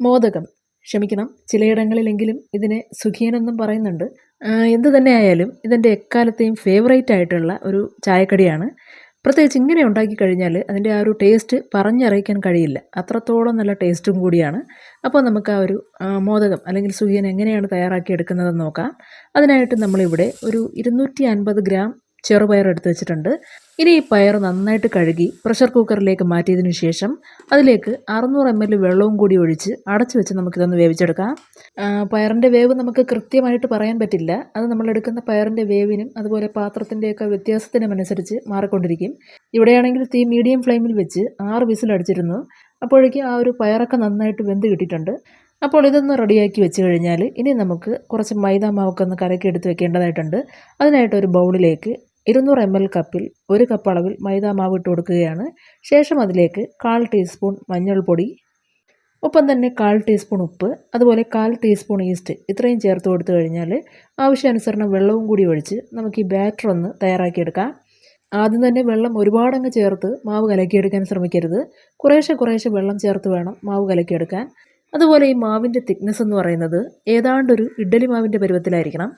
മോദകം. ക്ഷമിക്കണം ചിലയിടങ്ങളിലെങ്കിലും ഇതിനെ സുഖിയനെന്നും പറയുന്നുണ്ട്. എന്തു തന്നെ ആയാലും ഇതെന്റെ എക്കാലത്തെയും ഫേവറേറ്റ് ആയിട്ടുള്ള ഒരു ചായക്കടിയാണ്. പ്രത്യേകിച്ച് ഇങ്ങനെ ഉണ്ടാക്കി കഴിഞ്ഞാൽ അതിന്റെ ആ ഒരു ടേസ്റ്റ് പറഞ്ഞറിയിക്കാൻ കഴിയില്ല. അത്രത്തോളം നല്ല ടേസ്റ്റും കൂടിയാണ്. അപ്പോൾ നമുക്ക് ആ ഒരു മോദകം അല്ലെങ്കിൽ സുഖിയൻ എങ്ങനെയാണ് തയ്യാറാക്കി എടുക്കുന്നതെന്ന് നോക്കാം. അതിനായിട്ട് നമ്മളിവിടെ ഒരു ഇരുന്നൂറ്റി അൻപത് ഗ്രാം ചെറുപയർ എടുത്ത് വെച്ചിട്ടുണ്ട്. ഇനി ഈ പയർ നന്നായിട്ട് കഴുകി പ്രഷർ കുക്കറിലേക്ക് മാറ്റിയതിനു ശേഷം അതിലേക്ക് അറുന്നൂറ് എം എൽ വെള്ളവും കൂടി ഒഴിച്ച് അടച്ചു വെച്ച് നമുക്കിതൊന്ന് വേവിച്ചെടുക്കാം. പയറിന്റെ വേവ് നമുക്ക് കൃത്യമായിട്ട് പറയാൻ പറ്റില്ല. അത് നമ്മൾ എടുക്കുന്ന പയറിന്റെ വേവിനും അതുപോലെ പാത്രത്തിന്റെയൊക്കെ വ്യത്യാസത്തിനും അനുസരിച്ച് മാറിക്കൊണ്ടിരിക്കും. ഇവിടെയാണെങ്കിൽ തീ മീഡിയം ഫ്ലെയിമിൽ വെച്ച് ആറ് വിസിലടിച്ചിരുന്നു അപ്പോഴേക്കും ആ ഒരു പയറൊക്കെ നന്നായിട്ട് വെന്ത് കിട്ടിയിട്ടുണ്ട്. അപ്പോൾ ഇതൊന്ന് റെഡിയാക്കി വെച്ച് കഴിഞ്ഞാൽ ഇനി നമുക്ക് കുറച്ച് മൈദാ മാവൊക്കെ ഒന്ന് കലക്കി എടുത്ത് വെക്കേണ്ടതായിട്ടുണ്ട്. അതിനായിട്ട് ഒരു ബൗളിലേക്ക് ഇരുന്നൂറ് എം എൽ കപ്പിൽ ഒരു കപ്പ് അളവിൽ മൈദാമാവ് ഇട്ട് കൊടുക്കുകയാണ്. ശേഷം അതിലേക്ക് കാൽ ടീസ്പൂൺ മഞ്ഞൾപ്പൊടി ഒപ്പം തന്നെ കാൽ ടീസ്പൂൺ ഉപ്പ് അതുപോലെ കാൽ ടീസ്പൂൺ ഈസ്റ്റ് ഇത്രയും ചേർത്ത് കൊടുത്തു കഴിഞ്ഞാൽ ആവശ്യാനുസരണം വെള്ളവും കൂടി ഒഴിച്ച് നമുക്ക് ഈ ബാറ്റർ ഒന്ന് തയ്യാറാക്കിയെടുക്കാം. ആദ്യം തന്നെ വെള്ളം ഒരുപാടങ്ങ് ചേർത്ത് മാവ് കലക്കിയെടുക്കാൻ ശ്രമിക്കരുത്. കുറേശ്ശെ കുറേശ്ശെ വെള്ളം ചേർത്ത് വേണം മാവ് കലക്കിയെടുക്കാൻ. അതുപോലെ ഈ മാവിന്റെ തിക്നെസ് എന്ന് പറയുന്നത് ഏതാണ്ടൊരു ഇഡ്ഡലി മാവിന്റെ പരുവത്തിലായിരിക്കണം.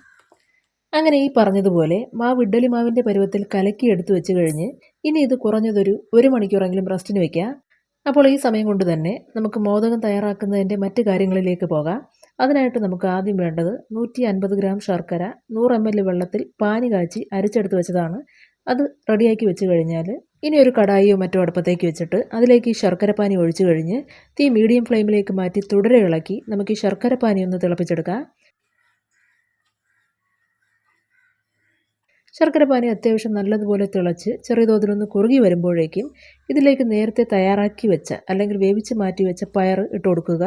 അങ്ങനെ ഈ പറഞ്ഞതുപോലെ മാവ് ഇഡ്ഡലി മാവിന്റെ പരുവത്തിൽ കലക്കി എടുത്തു വെച്ച് കഴിഞ്ഞ് ഇനി ഇത് കുറഞ്ഞതൊരു ഒരു മണിക്കൂറെങ്കിലും റെസ്റ്റിന് വയ്ക്കുക അപ്പോൾ ഈ സമയം കൊണ്ട് തന്നെ നമുക്ക് മോദകം തയ്യാറാക്കുന്നതിന്റെ മറ്റ് കാര്യങ്ങളിലേക്ക് പോകാം. അതിനായിട്ട് നമുക്ക് ആദ്യം വേണ്ടത് നൂറ്റി അൻപത് ഗ്രാം ശർക്കര നൂറ് എം എൽ വെള്ളത്തിൽ പാനി കാച്ചി അരച്ചെടുത്ത് വെച്ചതാണ്. അത് റെഡിയാക്കി വെച്ച് കഴിഞ്ഞാൽ ഇനി ഒരു കടായിയോ മറ്റോ അടുപ്പത്തേക്ക് വെച്ചിട്ട് അതിലേക്ക് ഈ ശർക്കര പാനി ഒഴിച്ചു കഴിഞ്ഞ് തീ മീഡിയം ഫ്ലെയിമിലേക്ക് മാറ്റി തുടരെ ഇളക്കി നമുക്ക് ഈ ശർക്കര പാനി ഒന്ന് തിളപ്പിച്ചെടുക്കാം. ശർക്കര പാനി അത്യാവശ്യം നല്ലതുപോലെ തിളച്ച് ചെറിയ തോതിലൊന്ന് കുറുകി വരുമ്പോഴേക്കും ഇതിലേക്ക് നേരത്തെ തയ്യാറാക്കി വെച്ച അല്ലെങ്കിൽ വേവിച്ച് മാറ്റി വെച്ച പയർ ഇട്ട് കൊടുക്കുക.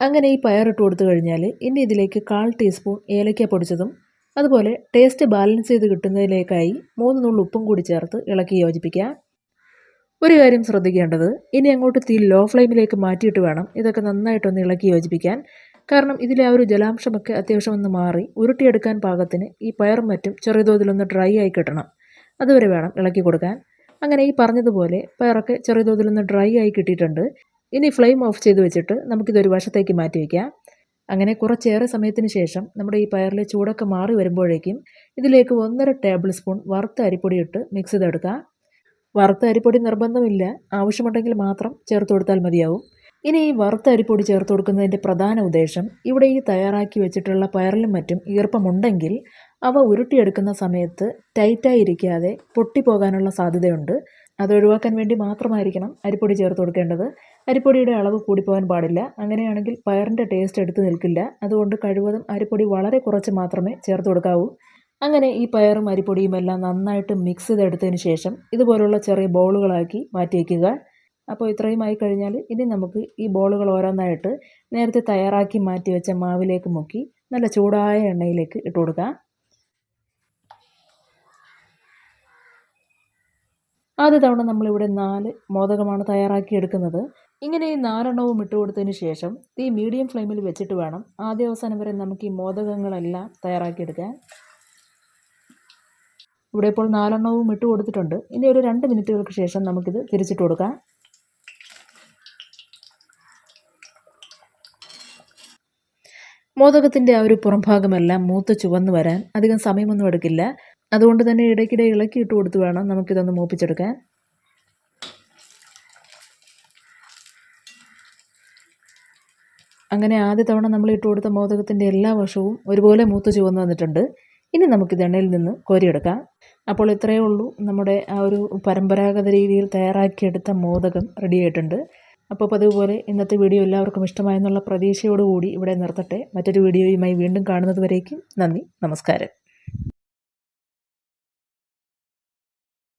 അങ്ങനെ ഈ പയർ ഇട്ട് കൊടുത്തു കഴിഞ്ഞാൽ ഇനി ഇതിലേക്ക് കാൽ ടീസ്പൂൺ ഏലക്ക പൊടിച്ചതും അതുപോലെ ടേസ്റ്റ് ബാലൻസ് ചെയ്ത് കിട്ടുന്നതിലേക്കായി മൂന്ന് നുള്ളു ഉപ്പും കൂടി ചേർത്ത് ഇളക്കി യോജിപ്പിക്കുക. ഒരു കാര്യം ശ്രദ്ധിക്കേണ്ടത് ഇനി അങ്ങോട്ട് തീ ലോ ഫ്ലെയിമിലേക്ക് മാറ്റിയിട്ട് വേണം. ഇതൊക്കെ നന്നായിട്ടൊന്ന് ഇളക്കി യോജിപ്പിക്കാൻ. കാരണം ഇതിലെ ആ ഒരു ജലാംശമൊക്കെ അത്യാവശ്യം ഒന്ന് മാറി. ഉരുട്ടിയെടുക്കാൻ പാകത്തിന് ഈ പയറും മറ്റും ചെറിയ തോതിലൊന്ന് ഡ്രൈ ആയി കിട്ടണം. അതുവരെ വേണം ഇളക്കി കൊടുക്കാൻ. അങ്ങനെ ഈ പറഞ്ഞതുപോലെ പയറൊക്കെ ചെറിയ തോതിലൊന്ന് ഡ്രൈ ആയി കിട്ടിയിട്ടുണ്ട്. ഇനി ഫ്ലെയിം ഓഫ് ചെയ്ത് വെച്ചിട്ട് നമുക്കിതൊരു വശത്തേക്ക് മാറ്റി വയ്ക്കാം അങ്ങനെ കുറച്ചേറെ സമയത്തിന് ശേഷം നമ്മുടെ ഈ പയറിലെ ചൂടൊക്കെ മാറി വരുമ്പോഴേക്കും ഇതിലേക്ക് ഒന്നര ടേബിൾ സ്പൂൺ വറുത്ത അരിപ്പൊടി ഇട്ട് മിക്സ് ചെയ്തെടുക്കാം. വറുത്ത അരിപ്പൊടി നിർബന്ധമില്ല. ആവശ്യമുണ്ടെങ്കിൽ മാത്രം ചേർത്ത് കൊടുത്താൽ മതിയാവും. ഇനി ഈ വറുത്ത അരിപ്പൊടി ചേർത്ത് കൊടുക്കുന്നതിന്റെ പ്രധാന ഉദ്ദേശം ഇവിടെ ഈ തയ്യാറാക്കി വെച്ചിട്ടുള്ള പയറിലും മറ്റും ഈർപ്പമുണ്ടെങ്കിൽ അവ ഉരുട്ടിയെടുക്കുന്ന സമയത്ത് ടൈറ്റായി ഇരിക്കാതെ പൊട്ടിപ്പോകാനുള്ള സാധ്യതയുണ്ട്. അത് ഒഴിവാക്കാൻ വേണ്ടി മാത്രമായിരിക്കണം അരിപ്പൊടി ചേർത്ത് കൊടുക്കേണ്ടത്. അരിപ്പൊടിയുടെ അളവ് കൂടിപ്പോകാൻ പാടില്ല. അങ്ങനെയാണെങ്കിൽ പയറിന്റെ ടേസ്റ്റ് എടുത്തു നിൽക്കില്ല. അതുകൊണ്ട് കഴിവതും അരിപ്പൊടി വളരെ കുറച്ച് മാത്രമേ ചേർത്ത് കൊടുക്കാവൂ. അങ്ങനെ ഈ പയറും അരിപ്പൊടിയും എല്ലാം നന്നായിട്ട് മിക്സ് ചെയ്തെടുത്തതിന് ശേഷം ഇതുപോലുള്ള ചെറിയ ബോളുകളാക്കി മാറ്റി വയ്ക്കുക അപ്പോൾ ഇത്രയും ആയി കഴിഞ്ഞാൽ ഇനി നമുക്ക് ഈ ബോളുകൾ ഓരോന്നായിട്ട് നേരത്തെ തയ്യാറാക്കി മാറ്റി വെച്ച മാവിലേക്ക് മുക്കി നല്ല ചൂടായ എണ്ണയിലേക്ക് ഇട്ട് കൊടുക്കാം. ആദ്യ തവണ നമ്മളിവിടെ നാല് മോദകമാണ് തയ്യാറാക്കി എടുക്കുന്നത്. ഇങ്ങനെ ഈ നാലെണ്ണവും ഇട്ട് കൊടുത്തതിന് ശേഷം തീ മീഡിയം ഫ്ലെയിമിൽ വെച്ചിട്ട് വേണം ആദ്യ അവസാനം വരെ നമുക്ക് ഈ മോദകങ്ങളെല്ലാം തയ്യാറാക്കിയെടുക്കാൻ ഇവിടെ ഇപ്പോൾ നാലെണ്ണവും ഇട്ട് കൊടുത്തിട്ടുണ്ട്. ഇനി ഒരു രണ്ട് മിനിറ്റുകൾക്ക് ശേഷം നമുക്കിത് തിരിച്ചിട്ട് കൊടുക്കാം. മോദകത്തിന്റെ ആ ഒരു പുറംഭാഗമെല്ലാം മൂത്ത് ചുവന്നു വരാൻ അധികം സമയമൊന്നും എടുക്കില്ല. അതുകൊണ്ട് തന്നെ ഇടയ്ക്കിടെ ഇളക്കി ഇട്ട് കൊടുത്ത് വേണം നമുക്കിതൊന്ന് മൂപ്പിച്ചെടുക്കാൻ. അങ്ങനെ ആദ്യ തവണ നമ്മൾ ഇട്ട് കൊടുത്ത മോദകത്തിന്റെ എല്ലാ വശവും ഒരുപോലെ മൂത്ത് ചുവന്ന് വന്നിട്ടുണ്ട്. ഇനി നമുക്കിത് എണ്ണയിൽ നിന്ന് കോരിയെടുക്കാം. അപ്പോൾ ഇത്രയേ ഉള്ളൂ. നമ്മുടെ ആ ഒരു പരമ്പരാഗത രീതിയിൽ തയ്യാറാക്കിയെടുത്ത മോദകം റെഡി ആയിട്ടുണ്ട്. അപ്പോൾ പതിവുപോലെ ഇന്നത്തെ വീഡിയോ എല്ലാവർക്കും ഇഷ്ടമായെന്നുള്ള പ്രതീക്ഷയോടുകൂടി ഇവിടെ നിർത്തട്ടെ. മറ്റൊരു വീഡിയോയുമായി വീണ്ടും കാണുന്നത് വരേക്കും നന്ദി. നമസ്കാരം.